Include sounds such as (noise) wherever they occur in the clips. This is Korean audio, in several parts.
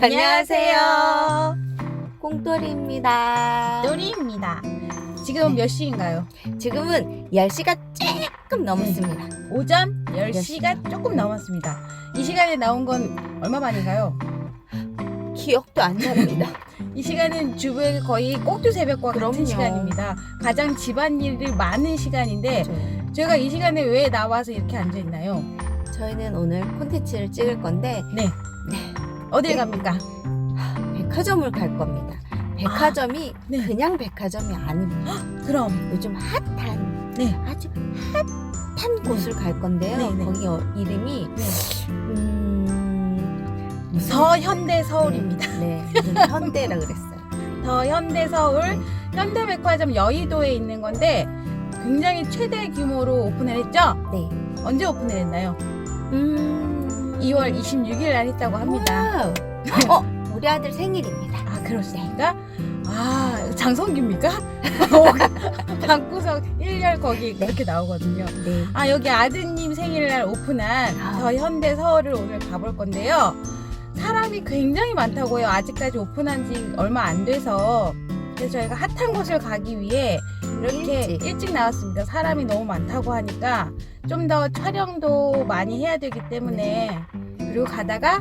안녕하세요. 꽁돌이입니다. 또리입니다. 지금 네. 몇 시인가요? 지금은 10시가 조금 넘었습니다. 오전 10시가 10시가. 조금 넘었습니다. 이 시간에 나온 건 얼마 만인가요? 기억도 안 납니다. (laughs) 이 시간은 주부에게 거의 꼭두 새벽과 그럼요. 같은 시간입니다. 가장 집안일이 많은 시간인데 저- 저희가 이 시간에 왜 나와서 이렇게 앉아 있나요? 저희는 오늘 콘텐츠를 찍을 건데 네. 네. 어딜 네. 갑니까? 백화점을 갈 겁니다. 백화점이 네. 그냥 백화점이 아닙니다. 그럼 요즘 핫한 네. 아주 핫한 곳을 갈 건데요. 네, 네. 거기 어- 이름이 네. 음... 무슨- 서현대 서울입니다. 네, 무슨 현대라 그랬어요. 더 현대 서울 네. 현대백화점 여의도에 있는 건데 굉장히 최대 규모로 오픈을 했죠? 네. 언제 오픈을 했나요? 음... 2월 26일 날 했다고 합니다. 와우. 어, 우리 아들 생일입니다. 아 그렇습니까? 아 장성규입니까? (laughs) 방구석 1열 거기 네. 그렇게 나오거든요. 네. 아 여기 아드님 생일날 오픈한 아. 더 현대 서울을 오늘 가볼 건데요. 사람이 굉장히 많다고요. 아직까지 오픈한 지 얼마 안 돼서 그래서 저희가 핫한 곳을 가기 위해 이렇게 일찍. 일찍, 나왔습니다. 사람이 너무 많다고 하니까 좀 더 촬영도 많이 해야 되기 때문에 그리고 가다가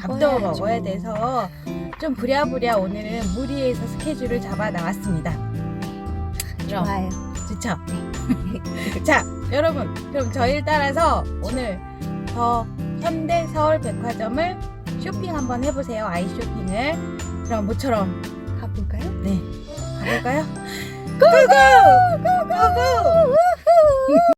밥도. 먹어야 돼서 좀 부랴부랴 오늘은 무리해서 스케줄을 잡아 나왔습니다. 그럼 좋아요. 좋죠? (laughs) 자, 여러분, 그럼 저희를 따라서 오늘 더 현대 서울 백화점을 쇼핑 한번 해보세요. 아이 쇼핑을. 그럼 모처럼 가볼까요? 네 가볼까요? (laughs) 고고! 고고! (laughs)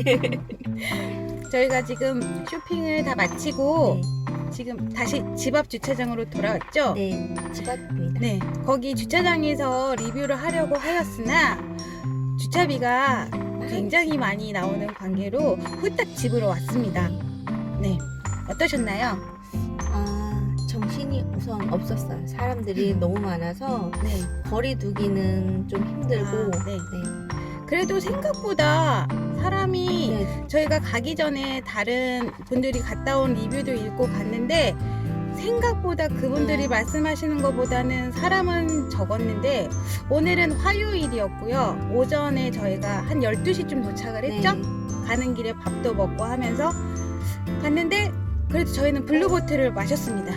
(laughs) 저희가 지금 쇼핑을 다 마치고 네. 지금 다시 집 앞 주차장으로 돌아왔죠? 네. 집 앞입니다. 네, 거기 주차장에서 리뷰를 하려고 하였으나 주차비가 굉장히 많이 나오는 관계로 후딱 집으로 왔습니다. 네, 어떠셨나요? 아, 정신이 우선 없었어요. 사람들이 너무 많아서 네, 거리 두기는 좀 힘들고. 아, 네. 네. 그래도 생각보다 사람이 네. 저희가 가기 전에 다른 분들이 갔다 온 리뷰도 읽고 갔는데 생각보다 그분들이 네. 말씀하시는 것보다는 사람은 적었는데 오늘은 화요일이었고요. 오전에 저희가 한 12시쯤 도착을 했죠. 네. 가는 길에 밥도 먹고 하면서 갔는데 그래도 저희는 블루보틀을 마셨습니다.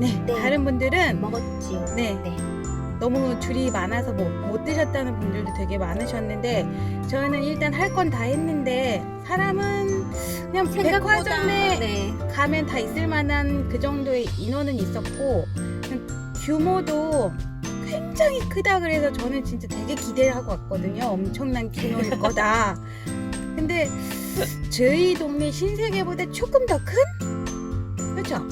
네, 네. 다른 분들은 먹었지요. 네, 네. 너무 줄이 많아서 뭐, 못 드셨다는 분들도 되게 많으셨는데 저희는 일단 할 건 다 했는데 사람은 그냥 생각보다 백화점에 네. 가면 다 있을 만한 그 정도의 인원은 있었고 규모도 굉장히 크다 그래서 저는 진짜 되게 기대를 하고 왔거든요. 엄청난 규모일 (laughs) 거다. 근데 저희 동네 신세계보다 조금 더 큰? 그렇죠?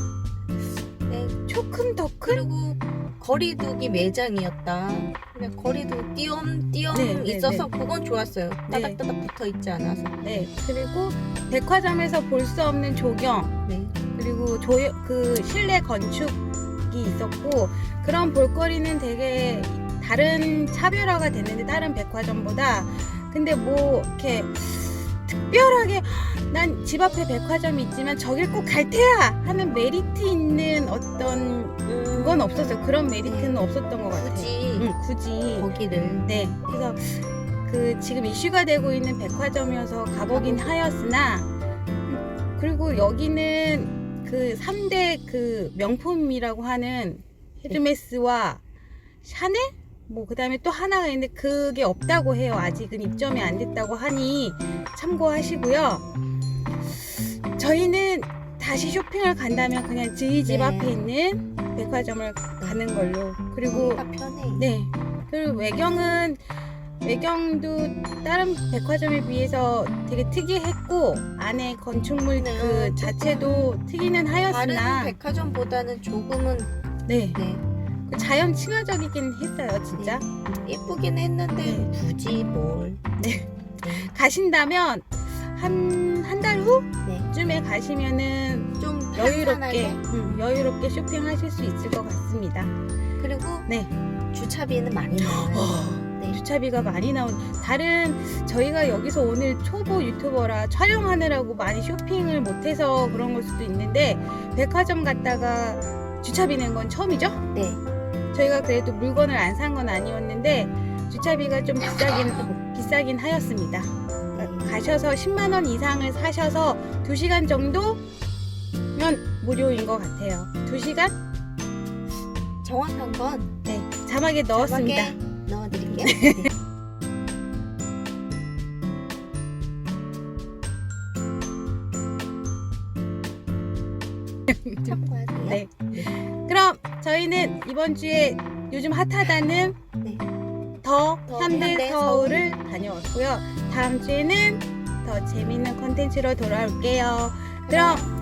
네. 조금 더 큰? 그리고 거리두기 매장이었다. 그냥 거리두기 띄엄띄엄 네, 네, 있어서 그건 좋았어요. 네. 따닥따닥 붙어 있지 않아서. 네. 그리고 백화점에서 볼 수 없는 조경 네. 그리고 조, 그 실내 건축이 있었고 그런 볼거리는 되게 다른 차별화가 됐는데 다른 백화점보다 근데 뭐 이렇게 특별하게 난 집 앞에 백화점이 있지만 저길 꼭 갈 테야 하는 메리트 있는 어떤 그건 없었어요 그런 메리트는 네. 없었던 것 같아요 굳이? 응, 굳이. 거기를. 네. 그래서 그 지금 이슈가 되고 있는 백화점이어서 가보긴 하였으나 음, 그리고 여기는 그 3대 그 명품이라고 하는 헤르메스와 샤넬? 뭐 그다음에 또 하나가 있는데 그게 없다고 해요. 아직은 입점이 안 됐다고 하니 참고하시고요 저희는 다시 쇼핑을 간다면 그냥 저희 집 네. 앞에 있는 백화점을 가는 걸로 그리고 거기가 편해. 네. 그리고 외경은 외경도 다른 백화점에 비해서 되게 특이했고 안에 건축물 네, 그 자체도 특이는 다른 하였으나 백화점보다는 조금은 네. 네, 그 자연 친화적이긴 했어요, 진짜. 예쁘긴 했는데 네. 굳이 뭘. 네. 네. 가신다면 한 한 달 후쯤에 네. 가시면은 좀 여유롭게 편안하게. 음, 여유롭게 쇼핑하실 수 있을 것 같습니다. 그리고 네. 주차비는 많이 나와요. 네. 주차비가 많이 나온 다른 저희가 여기서 오늘 초보 유튜버라 촬영하느라고 많이 쇼핑을 못해서 그런 걸 수도 있는데 백화점 갔다가 주차비 낸 건 처음이죠? 네. 저희가 그래도 물건을 안 산 건 아니었는데 주차비가 좀 비싸긴 (laughs) 비싸긴 하였습니다. 가셔서 10만 원 이상을 사셔서 2시간 정도면 무료인 것 같아요. 2시간? 정확한 건 네. 자막에 넣었습니다. 자막에 넣어드릴게요. (laughs) 네. 참고하세요. 네. 그럼 저희는 이번 주에 요즘 핫하다는 네. 더, 더 현대, 현대 서울을 다녀왔고요. 다음 주에는 더 재밌는 컨텐츠로 돌아올게요. 그럼.